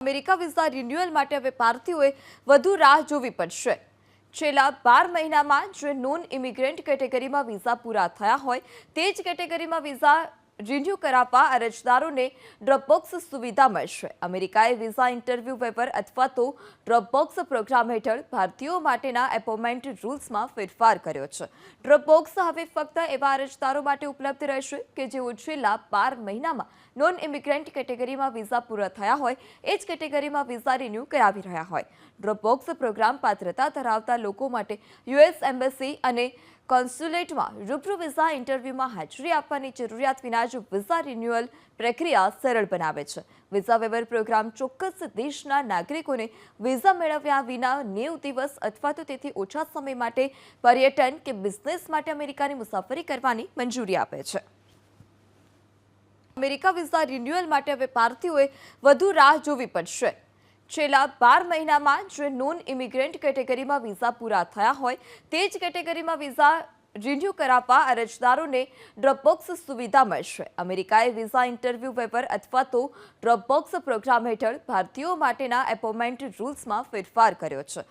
America visa renewal માટે હવે ભારતીયોએ વધુ રાહ જોવી પડશે. છેલ્લા બાર મહિનામાં જે નોન ઇમિગ્રન્ટ કેટેગરીમાં વિઝા પૂરા થયા હોય, તે જ કેટેગરીમાં વિઝા રિન્યૂ કરાવવા અરજદારોને ડ્રોપબોક્સ સુવિધા મળશે. અમેરિકાએ વિઝા ઇન્ટરવ્યૂ પેપર અથવા તો ડ્રોપબોક્સ પ્રોગ્રામ હેઠળ ભારતીયો માટેના એપોઇન્ટમેન્ટ રૂલ્સમાં ફેરફાર કર્યો છે. ડ્રોપબોક્સ હવે ફક્ત એવા અરજદારો માટે ઉપલબ્ધ રહેશે કે જેઓ છેલ્લા બાર મહિનામાં નોન ઇમિગ્રન્ટ કેટેગરીમાં વિઝા પૂરા થયા હોય, એ જ કેટેગરીમાં વિઝા રિન્યૂ કરાવી રહ્યા હોય. ડ્રોપબોક્સ પ્રોગ્રામ પાત્રતા ધરાવતા લોકો માટે યુએસ એમ્બસી અને કોન્સ્યુલેટમાં રૂબરૂ વિઝા ઇન્ટરવ્યૂમાં હાજરી આપવાની જરૂરિયાત વિના જ વિઝા રિન્યુઅલ પ્રક્રિયા સરળ બનાવે છે. વિઝા વેવર પ્રોગ્રામ ચોક્કસ દેશના નાગરિકોને વિઝા મેળવ્યા વિના નેવ દિવસ અથવા તો તેથી ઓછા સમય માટે પર્યટન કે બિઝનેસ માટે અમેરિકાની મુસાફરી કરવાની મંજૂરી આપે છે. અમેરિકા વિઝા રિન્યુઅલ માટે હવે ભારતીયોએ વધુ રાહ જોવી પડશે. છેલ્લા બાર મહિનામાં જે નોન ઇમિગ્રન્ટ કેટેગરીમાં વિઝા પૂરા થયા હોય, તે જ કેટેગરીમાં વિઝા રિન્યૂ કરાવવા અરજદારોને ડ્રોપબોક્સ સુવિધા મળશે. અમેરિકાએ વિઝા ઇન્ટરવ્યૂ વેપર અથવા તો ડ્રોપબોક્સ પ્રોગ્રામ હેઠળ ભારતીયો માટેના એપોઇન્ટમેન્ટ રૂલ્સમાં ફેરફાર કર્યો છે.